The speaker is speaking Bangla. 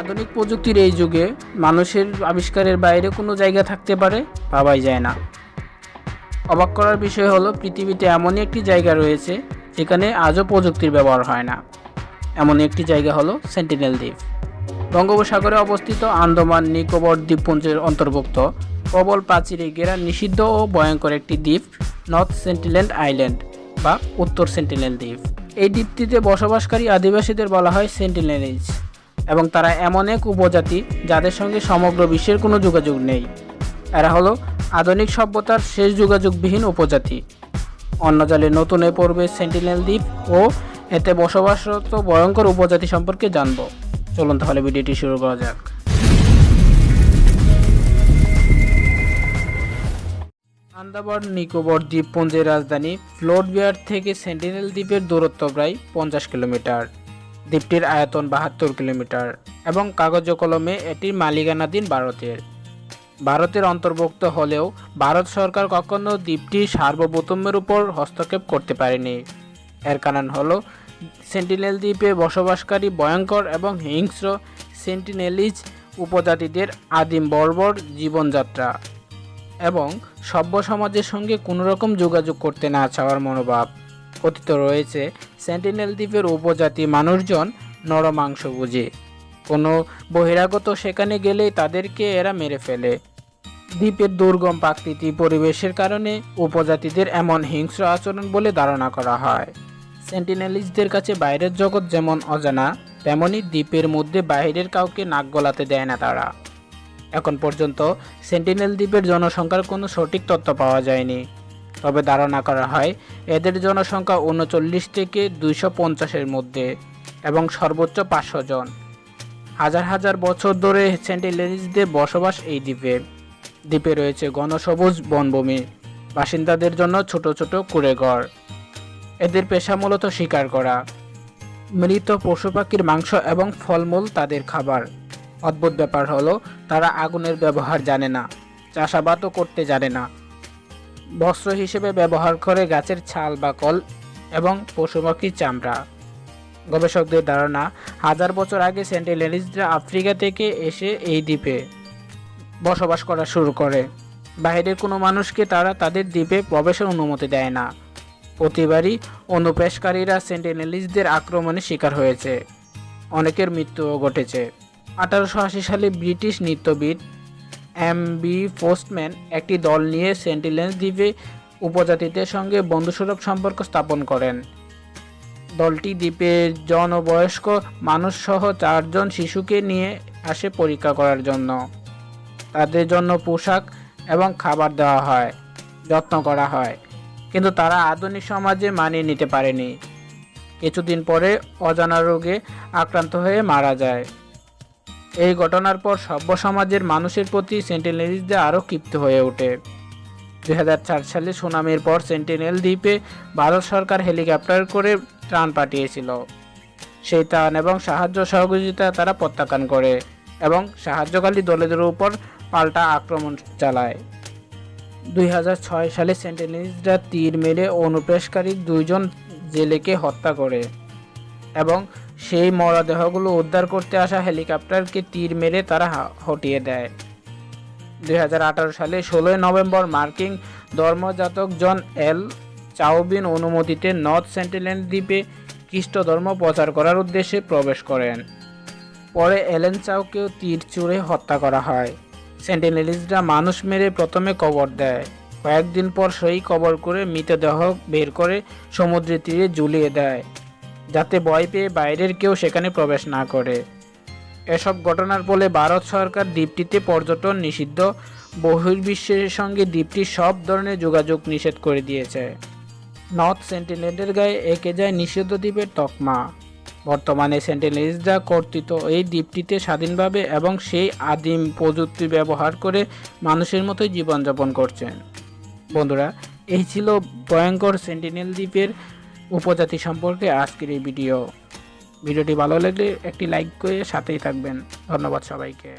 আধুনিক প্রযুক্তির এই যুগে মানুষের আবিষ্কারের বাইরে কোনো জায়গা থাকতে পারে ভাবাই যায় না। অবাক করার বিষয় হলো, পৃথিবীতে এমনই একটি জায়গা রয়েছে যেখানে আজও প্রযুক্তির ব্যবহার হয় না। এমন একটি জায়গা হলো সেন্টিনেল দ্বীপ। বঙ্গোপসাগরে অবস্থিত আন্দামান নিকোবর দ্বীপপুঞ্জের অন্তর্ভুক্ত প্রবল প্রাচীরে ঘেরা নিষিদ্ধ ও ভয়ঙ্কর একটি দ্বীপ নর্থ সেন্টিনেল আইল্যান্ড বা উত্তর সেন্টিনেল দ্বীপ। এই দ্বীপটিতে বসবাসকারী আদিবাসীদের বলা হয় সেন্টিনেলিজ এবং তারা এমন এক উপজাতি যাদের সঙ্গে সমগ্র বিশ্বের কোনো যোগাযোগ নেই। এরা হলো আধুনিক সভ্যতার শেষ যোগাযোগবিহীন উপজাতি। অন্য জালে নতুন এ পর্বে সেন্টিনেল দ্বীপ ও এতে বসবাসরত ভয়ঙ্কর উপজাতি সম্পর্কে জানব। চলুন তাহলে ভিডিওটি শুরু করা যাক। আন্দামান নিকোবর দ্বীপপুঞ্জের রাজধানী ফ্লোট বিয়ার থেকে সেন্টিনেল দ্বীপের দূরত্ব প্রায় পঞ্চাশ কিলোমিটার। দ্বীপটির আয়তন বাহাত্তর কিলোমিটার এবং কাগজ কলমে এটির মালিকানাধীন ভারতের। ভারতের অন্তর্ভুক্ত হলেও ভারত সরকার কখনো দ্বীপটির সার্বভৌমের উপর হস্তক্ষেপ করতে পারেনি। এর কারণ হল, সেন্টিনেল দ্বীপে বসবাসকারী ভয়ঙ্কর এবং হিংস্র সেন্টিনেলিজ উপজাতিদের আদিম বর্বর জীবনযাত্রা এবং সভ্য সমাজের সঙ্গে কোনো রকম যোগাযোগ করতে না চাওয়ার মনোভাব। কথিত রয়েছে সেন্টিনেল দ্বীপের উপজাতি মানুষজন নরমাংস বুঝে। কোনো বহিরাগত সেখানে গেলেই তাদেরকে এরা মেরে ফেলে। দ্বীপের দুর্গম প্রাকৃতিক পরিবেশের কারণে উপজাতিদের এমন হিংস্র আচরণ বলে ধারণা করা হয়। সেন্টিনেলিজদের কাছে বাইরের জগৎ যেমন অজানা, তেমনি দ্বীপের মধ্যে বাইরের কাউকে নাক গলাতে দেয় না তারা। এখন পর্যন্ত সেন্টিনেল দ্বীপের জনসংখ্যার কোনো সঠিক তথ্য পাওয়া যায়নি। তবে ধারণা করা হয়, এদের জনসংখ্যা উনচল্লিশ থেকে দুইশো পঞ্চাশের মধ্যে এবং সর্বোচ্চ পাঁচশো জন। হাজার হাজার বছর ধরে সেন্টিনেলিজদের বসবাস এই দ্বীপে। দ্বীপে রয়েছে ঘনসবুজ বনভূমি। বাসিন্দাদের জন্য ছোট ছোট কুড়েঘর। এদের পেশা মূলত শিকার করা। মৃত পশু পাখির মাংস এবং ফলমূল তাদের খাবার। অদ্ভুত ব্যাপার হলো, তারা আগুনের ব্যবহার জানে না, চাষাবাদও করতে জানে না। বস্ত্র হিসেবে ব্যবহার করে গাছের ছাল বা কল এবং পশুপাখির চামড়া। গবেষকদের ধারণা, হাজার বছর আগে সেন্টিনেলিজরা আফ্রিকা থেকে এসে এই দ্বীপে বসবাস করা শুরু করে। বাইরের কোনো মানুষকে তারা তাদের দ্বীপে প্রবেশের অনুমতি দেয় না। প্রতিবারই অনুপ্রবেশকারীরা সেন্টিনেলিজদের আক্রমণের শিকার হয়েছে। অনেকের মৃত্যুও ঘটেছে। আঠারোশো আশি সালে ব্রিটিশ নৃত্যবিদ এম বি পোস্টম্যান একটি দল নিয়ে সেন্টিনেল দ্বীপে উপজাতিদের সঙ্গে বন্ধুসুলভ সম্পর্ক স্থাপন করেন। দলটি দ্বীপের জনবয়স্ক মানুষসহ চারজন শিশুকে নিয়ে আসে পরীক্ষা করার জন্য। তাদের জন্য পোশাক এবং খাবার দেওয়া হয়, যত্ন করা হয়, কিন্তু তারা আধুনিক সমাজে মানিয়ে নিতে পারেনি। কিছুদিন পরে অজানা রোগে আক্রান্ত হয়ে মারা যায়। এই ঘটনার পর সভ্য সমাজের মানুষের প্রতি সেন্টিনেলিজদের আরও ক্ষিপ্ত হয়ে ওঠে। দুই সালে সুনামির পর সেন্টিনেল দ্বীপে ভারত সরকার হেলিকপ্টার করে ত্রাণ পাঠিয়েছিল। সেই ত্রাণ এবং সাহায্য সহযোগিতা তারা প্রত্যাখ্যান করে এবং সাহায্যকারী দলেদের উপর পাল্টা আক্রমণ চালায়। দুই ছয় সালে সেন্টিনেলিজরা তীর মেরে অনুপ্রেশকারী দুইজন জেলেকে হত্যা করে এবং সেই মরদেহগুলো উদ্ধার করতে আসা হেলিকপ্টারকে তীর মেরে তারা হটিয়ে দেয়। দু হাজার আঠারো সালে ষোলোই নভেম্বর মার্কিন ধর্মজাতক জন এল চাউবিন অনুমতিতে নর্থ সেন্টিনেল দ্বীপে খ্রিস্ট ধর্ম প্রচার করার উদ্দেশ্যে প্রবেশ করেন। পরে এলেন চাউকেও তীর চুড়ে হত্যা করা হয়। সেন্টিনেলিজরা মানুষ মেরে প্রথমে কবর দেয়। কয়েকদিন পর সেই কবর করে মৃতদেহ বের করে সমুদ্রের তীরে ঝুলিয়ে দেয়। যাতে ভয় পেয়ে বাইরের কেউ সেখানে প্রবেশ না করে। এসব ঘটনার ফলে ভারত সরকার দ্বীপটিতে পর্যটন নিষিদ্ধ, বহির্বিশ্বের সঙ্গে দ্বীপটির সব ধরনের যোগাযোগ নিষেধ করে দিয়েছে। নর্থ সেন্টিনেলের গায়ে একে যায় নিষিদ্ধ দ্বীপের তকমা। বর্তমানে সেন্টিনেলিজরা কর্তৃত এই দ্বীপটিতে স্বাধীনভাবে এবং সেই আদিম প্রযুক্তি ব্যবহার করে মানুষের মতোই জীবনযাপন করছেন। বন্ধুরা, এই ছিল ভয়ঙ্কর সেন্টিনেল দ্বীপের উপজাতি সম্পর্কে আজকের এই ভিডিও। ভিডিওটি ভালো লাগলে একটি লাইক করে সাথেই থাকবেন। ধন্যবাদ সবাইকে।